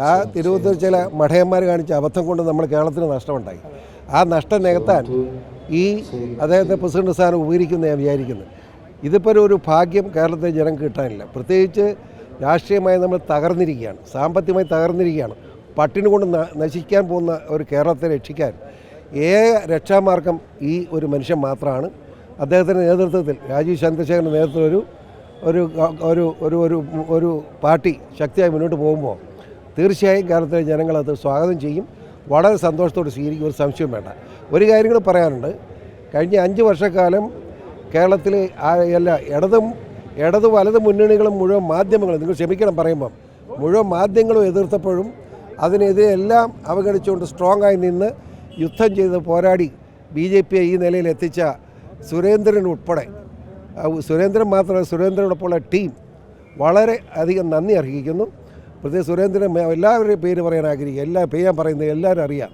ആ തിരുവനന്തപുരം ചില മഠയന്മാർ കാണിച്ച അബദ്ധം കൊണ്ട് നമ്മൾ കേരളത്തിന് നഷ്ടമുണ്ടായി. ആ നഷ്ടം നികത്താൻ ഈ അദ്ദേഹത്തെ പ്രസിഡന്റ് സ്ഥാനം ഉപകരിക്കുന്ന ഞാൻ വിചാരിക്കുന്നു. ഇതിപ്പോൾ ഒരു- ഭാഗ്യം കേരളത്തിലെ ജനം കിട്ടാനില്ല. പ്രത്യേകിച്ച് രാഷ്ട്രീയമായി നമ്മൾ തകർന്നിരിക്കുകയാണ്. സാമ്പത്തികമായി തകർന്നിരിക്കുകയാണ്. പട്ടിണി കൊണ്ട് നശിക്കാൻ പോകുന്ന ഒരു കേരളത്തെ രക്ഷിക്കാൻ ഏക രക്ഷാമാർഗം ഈ ഒരു മനുഷ്യൻ മാത്രമാണ് അദ്ദേഹത്തിന്റെ നേതൃത്വത്തിൽ രാജീവ് ചന്ദ്രശേഖരന്റെ നേതൃത്വത്തിൽ ഒരു ഒരു ഒരു ഒരു ഒരു പാർട്ടി ശക്തിയായി മുന്നോട്ട് പോകുമ്പോൾ തീർച്ചയായും കേരളത്തിലെ ജനങ്ങൾ അത് സ്വാഗതം ചെയ്യും. വളരെ സന്തോഷത്തോടെ സ്വീകരിക്കും. ഒരു സംശയം വേണ്ട. ഒരു കാര്യം കൂടെ പറയാനുണ്ട്. കഴിഞ്ഞ അഞ്ച് വർഷക്കാലം കേരളത്തിൽ എല്ലാ ഇടതും ഇടത് വലത് മുന്നണികളും മുഴുവൻ മാധ്യമങ്ങളും നിങ്ങൾ ക്ഷമിക്കണം പറയുമ്പം മുഴുവൻ മാധ്യമങ്ങളും എതിർത്തപ്പോഴും അതിനെതിരെ എല്ലാം അവഗണിച്ചുകൊണ്ട് സ്ട്രോങ് ആയി നിന്ന് യുദ്ധം ചെയ്ത് പോരാടി ബി ജെ പിയെ ഈ നിലയിൽ എത്തിച്ച സുരേന്ദ്രൻ ഉൾപ്പെടെ സുരേന്ദ്രൻ മാത്രമല്ല സുരേന്ദ്രനോടൊപ്പമുള്ള ടീം വളരെ അധികം നന്ദി അർഹിക്കുന്നു. പ്രത്യേകിച്ച് സുരേന്ദ്രൻ എല്ലാവരുടെയും പേര് പറയാൻ ആഗ്രഹിക്കുക. എല്ലാ പേര് ഞാൻ പറയുന്നത് എല്ലാവരും അറിയാം.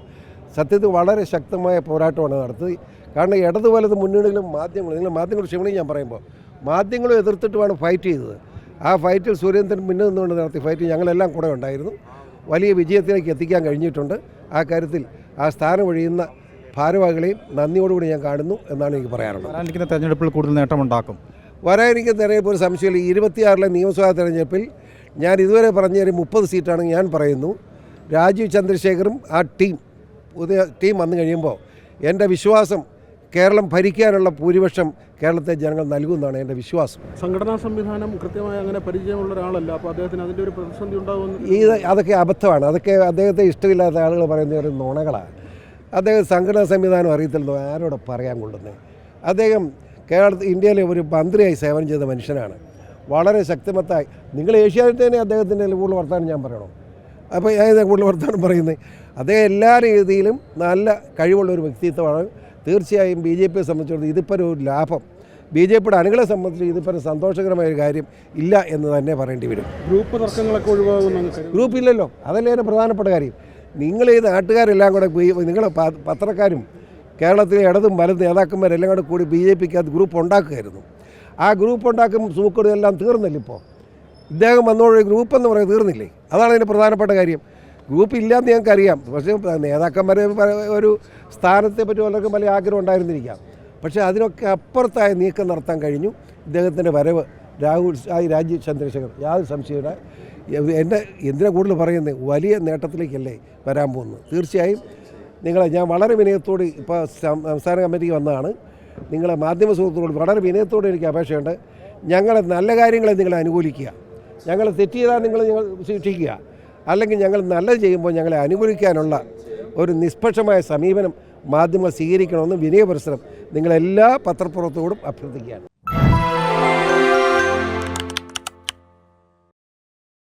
സത്യത്തിൽ വളരെ ശക്തമായ പോരാട്ടമാണ് നടത്തി കാരണം ഇടതു വലത് മുന്നണികളും മാധ്യമങ്ങളും നിങ്ങൾ മാധ്യമങ്ങൾ ക്ഷമണി ഞാൻ പറയുമ്പോൾ മാധ്യമങ്ങളും എതിർത്തിട്ടുമാണ് ഫൈറ്റ് ചെയ്തത്. ആ ഫൈറ്റിൽ സുരേന്ദ്രൻ മുന്നിൽ നിന്നുകൊണ്ട് നടത്തിയ ഫൈറ്റ് ഞങ്ങളെല്ലാം കൂടെ ഉണ്ടായിരുന്നു. വലിയ വിജയത്തിലേക്ക് എത്തിക്കാൻ കഴിഞ്ഞിട്ടുണ്ട്. ആ കാര്യത്തിൽ ആ സ്ഥാനം ഒഴിയുന്ന ഭാരവാഹികളെയും നന്ദിയോടുകൂടി ഞാൻ കാണുന്നു എന്നാണ് എനിക്ക് പറയാനുള്ളത്. വരാനിരിക്കുന്ന തെരഞ്ഞെടുപ്പിൽ കൂടുതൽ നേട്ടമുണ്ടാക്കും. വരാനിരിക്കുന്ന തെരഞ്ഞെടുപ്പ് ഒരു സംശയമില്ല. ഇരുപത്തിയാറിലെ നിയമസഭാ തെരഞ്ഞെടുപ്പിൽ ഞാൻ ഇതുവരെ പറഞ്ഞ ഒരു മുപ്പത് സീറ്റാണ് ഞാൻ പറയുന്നു. രാജീവ് ചന്ദ്രശേഖറും ആ ടീം പുതിയ ടീം വന്നു കഴിയുമ്പോൾ എന്റെ വിശ്വാസം കേരളം ഭരിക്കാനുള്ള ഭൂരിപക്ഷം കേരളത്തെ ജനങ്ങൾ നൽകുമെന്നാണ് എന്റെ വിശ്വാസം. സംഘടനാ സംവിധാനം കൃത്യമായി അങ്ങനെ പരിചയമുള്ള ഒരാളല്ല അപ്പോൾ അദ്ദേഹത്തിന് അതിന്റെ ഒരു പ്രതിസന്ധി ഉണ്ടാകുമെന്ന് ഈ അതൊക്കെ അബദ്ധമാണ്. അതൊക്കെ അദ്ദേഹത്തെ ഇഷ്ടമില്ലാത്ത ആളുകൾ പറയുന്ന ഒരു നുണകളാണ്. അദ്ദേഹം സംഘടനാ സംവിധാനം അറിയത്തില്ലെന്നോ ആരോട് പറയാൻ കൊള്ളുന്നത് അദ്ദേഹം കേരളത്തിൽ ഇന്ത്യയിലെ ഒരു മന്ത്രിയായി സേവനം ചെയ്ത മനുഷ്യനാണ്. വളരെ ശക്തിമത്തായി. നിങ്ങൾ ഏഷ്യാനെറ്റ് തന്നെ അദ്ദേഹത്തിന്റെ കൂടുതൽ വർത്തമാനം ഞാൻ പറയണോ? അപ്പോൾ ഞാൻ ഇതിനെ കൂടുതൽ വർത്തമാനം പറയുന്നത് അദ്ദേഹം എല്ലാ രീതിയിലും നല്ല കഴിവുള്ള ഒരു വ്യക്തിത്വമാണ്. തീർച്ചയായും ബി ജെ പിയെ സംബന്ധിച്ചിടത്തോളം ഇതിപ്പോൾ ഒരു ലാഭം. ബി ജെ പിയുടെ അണികളെ സംബന്ധിച്ച് ഇതിപ്പോൾ സന്തോഷകരമായ ഒരു കാര്യം ഇല്ല എന്ന് തന്നെ പറയേണ്ടി വരും. ഗ്രൂപ്പ് തർക്കങ്ങളൊക്കെ ഒഴിവാകുന്നു ഗ്രൂപ്പ് ഇല്ലല്ലോ. അതല്ലേ അതിന്റെ പ്രധാനപ്പെട്ട കാര്യം. നിങ്ങൾ ഈ നാട്ടുകാരെല്ലാം കൂടെ നിങ്ങൾ പത്രക്കാരും കേരളത്തിലെ ഇടതും വലതും നേതാക്കന്മാരെല്ലാം കൂടെ കൂടി ബി ജെ പിക്ക് അത് ഗ്രൂപ്പ് ഉണ്ടാക്കുകയായിരുന്നു. ആ ഗ്രൂപ്പ് ഉണ്ടാക്കും സൂക്കടും എല്ലാം തീർന്നില്ല ഇപ്പോൾ. ഇദ്ദേഹം വന്നോടെ ഗ്രൂപ്പ് എന്ന് പറയുന്നത് തീർന്നില്ലേ? അതാണ് അതിന്റെ പ്രധാനപ്പെട്ട കാര്യം. ഗ്രൂപ്പ് ഇല്ലയെന്ന് ഞങ്ങൾക്ക് അറിയാം. പക്ഷേ നേതാക്കന്മാരെ ഒരു സ്ഥാനത്തെ പറ്റി വളരെ വലിയ ആഗ്രഹം ഉണ്ടായിരുന്നിരിക്കാം. പക്ഷേ അതിനൊക്കെ അപ്പുറത്തായി നീക്കം നടത്താൻ കഴിഞ്ഞു. ഇദ്ദേഹത്തിന്റെ വരവ് രാഹുൽ ആയി രാജീവ് ചന്ദ്രശേഖർ. യാതൊരു സംശയമില്ല എന്റെ എന്തിനാ കൂടുതൽ പറയുന്നത്? വലിയ നേട്ടത്തിലേക്കല്ലേ വരാൻ പോകുന്നത്. തീർച്ചയായും നിങ്ങളെ ഞാൻ വളരെ വിനയത്തോട് ഇപ്പോൾ സംസ്ഥാന കമ്മിറ്റിക്ക് വന്നതാണ്. നിങ്ങളെ മാധ്യമ സുഹൃത്തുക്കളോട് വളരെ വിനയത്തോടെ എനിക്ക് അപേക്ഷയുണ്ട്. ഞങ്ങളെ നല്ല കാര്യങ്ങളെ നിങ്ങൾ അനുകൂലിക്കുക. ഞങ്ങൾ തെറ്റ് ചെയ്താൽ നിങ്ങൾ ഞങ്ങൾ ശിക്ഷിക്കുക. അല്ലെങ്കിൽ ഞങ്ങൾ നല്ലത് ചെയ്യുമ്പോൾ ഞങ്ങളെ അനുകൂലിക്കാനുള്ള ഒരു നിഷ്പക്ഷമായ സമീപനം മാധ്യമങ്ങൾ സ്വീകരിക്കണമെന്ന് വിനയപരിസരം നിങ്ങളെല്ലാ പത്രപ്രവർത്തകരോടും അഭ്യർത്ഥിക്കുകയാണ്.